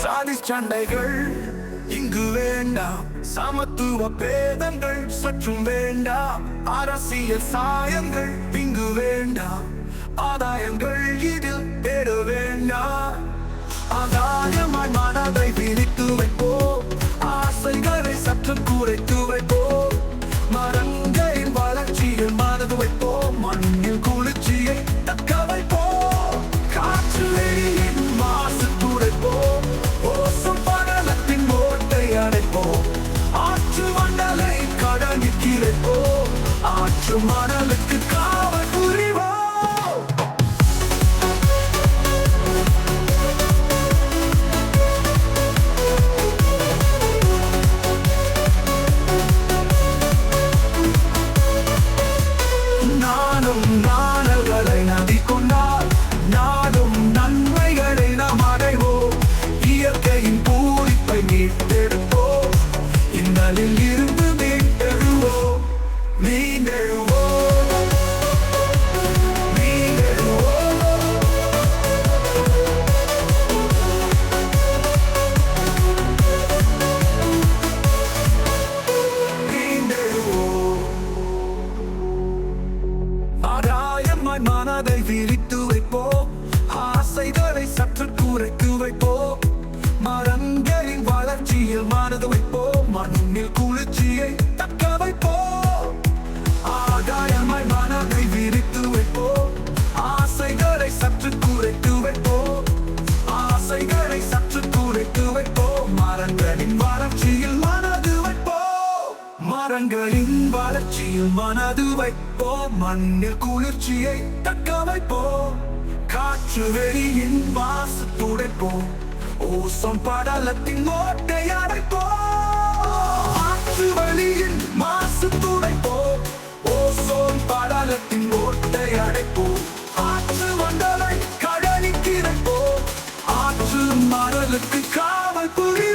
சாதி சண்டைகள் இங்கு வேண்டாம். சமத்துவ பேதங்கள் சற்றும் வேண்டாம். அரசியல் சாயங்கள் இங்கு வேண்டாம். ஆதாயங்கள் இதில் தேட வேண்டாம். ஆதாயமாய் மனதை விரித்து வைப்போ ஆசைகளை சற்று குறைத்து வைப்போ மரங்கள் நீங்கள் மனதை விரித்து வைப்போம். ஆசைகளை சற்று குறைத்து வைப்போம். மரங்களின் வளர்ச்சியில் மனது வைப்போ மண்ணில் குளிர்ச்சியை தக்க வைப்போ காற்று வெளியின் வாசு துடைப்போ ஓசம் படலத்தின் ஓட்டை அடைப்போ ஆற்று வழியின் மாசு துடைப்போ ஓசோன் படலத்தின் ஓட்டை அடைப்போ ஆற்று மண்டலை கடலிக்கிறப்போ ஆற்று மரலுக்கு காவல் புரிய